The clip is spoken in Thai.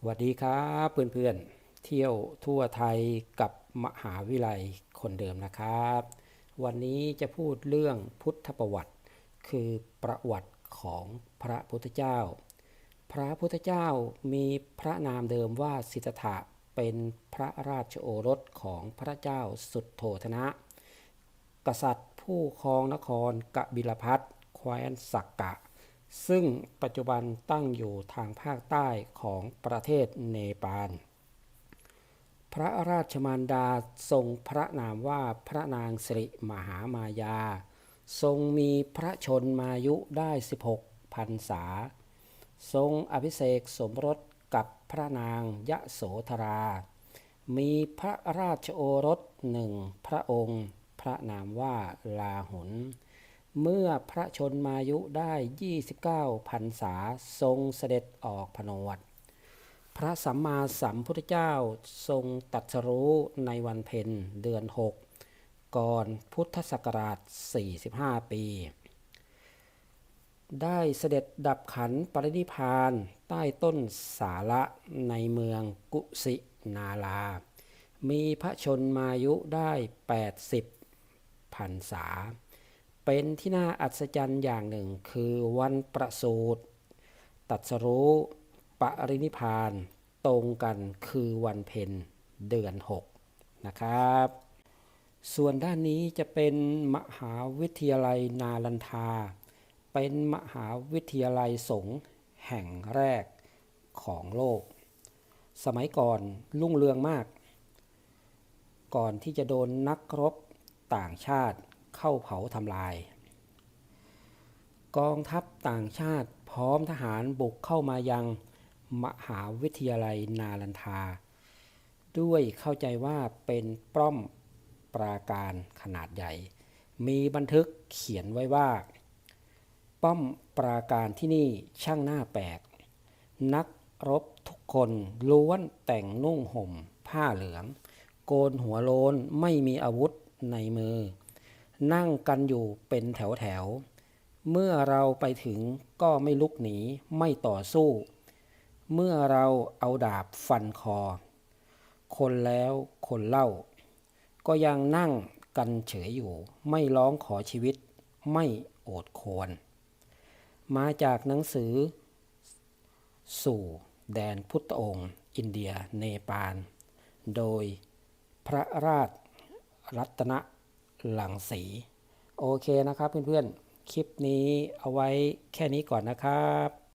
สวัสดีครับเพื่อนๆเที่ยวทั่วไทยกับมหาวิทยาลยคนเดิมนะครับ วันนี้จะพูดเรื่องพุทธประวัติ คือประวัติของพระพุทธเจ้า พระพุทธเจ้ามีพระนามเดิมว่าสิทธัตถะเป็นพระราชโอรสของพระเจ้าสุดโธธนะ กษัตริย์ผู้ครองนครกบิลพัทแคว้นสักกะ ซึ่งปัจจุบันตั้งอยู่ทางภาคใต้ของประเทศเนปาล พระราชมารดาทรงพระนามว่าพระนางสิริมหามายา ทรงมีพระชนมายุได้ 16พรรษา ทรงอภิเษกสมรสกับพระนางยะโสธรา มีพระราชโอรสหนึ่งพระองค์ พระนามว่าลาหุน เมื่อพระชนมายุได้ 29พรรษาทรงเสด็จออกผนวด พระสัมมาสัมพุทธเจ้าทรงตรัสรู้ในวันเพ็ญเดือน 6 ก่อนพุทธศักราช 45 ปี ได้เสด็จดับขันปรินิพพานใต้ต้นสาระในเมืองกุสินารามีพระชนมายุได้ 80พรรษา เป็นที่น่าอัศจรรย์อย่างหนึ่ง คือวันประสูติตรัสรู้ปรินิพพานตรงกันคือวันเพ็ญเดือน 6 นะครับ ส่วนด้านนี้จะเป็นมหาวิทยาลัยนาลันทา เป็นมหาวิทยาลัยสงฆ์แห่งแรกของโลก สมัยก่อนรุ่งเรืองมาก ก่อนที่จะโดนนักรบต่างชาติ เข้าเผาทำลาย กองทัพต่างชาติพร้อมทหารบุกเข้ามายังมหาวิทยาลัยนาลันทา ด้วยเข้าใจว่าเป็นป้อมปราการขนาดใหญ่ มีบันทึกเขียนไว้ว่า ป้อมปราการที่นี่ช่างหน้าแปลก นักรบทุกคนล้วนแต่งนุ่งห่ม ผ้าเหลือง โกนหัวโลนไม่มีอาวุธในมือ นั่งกันอยู่เป็นแถวแถวๆเมื่อเราไปถึงก็ไม่ลุกหนีไม่ต่อสู้ เมื่อเราเอาดาบฟันคอ คนแล้วคนเล่า ก็ยังนั่งกันเฉยอยู่ ไม่ร้องขอชีวิต ไม่โอดครวรมาจากหนังสือ สู่แดนพุทธองค์ อินเดียเนปาล โดยพระราชรัตน หลังสี โอเคนะครับเพื่อนๆ คลิปนี้เอาไว้แค่นี้ก่อนนะครับ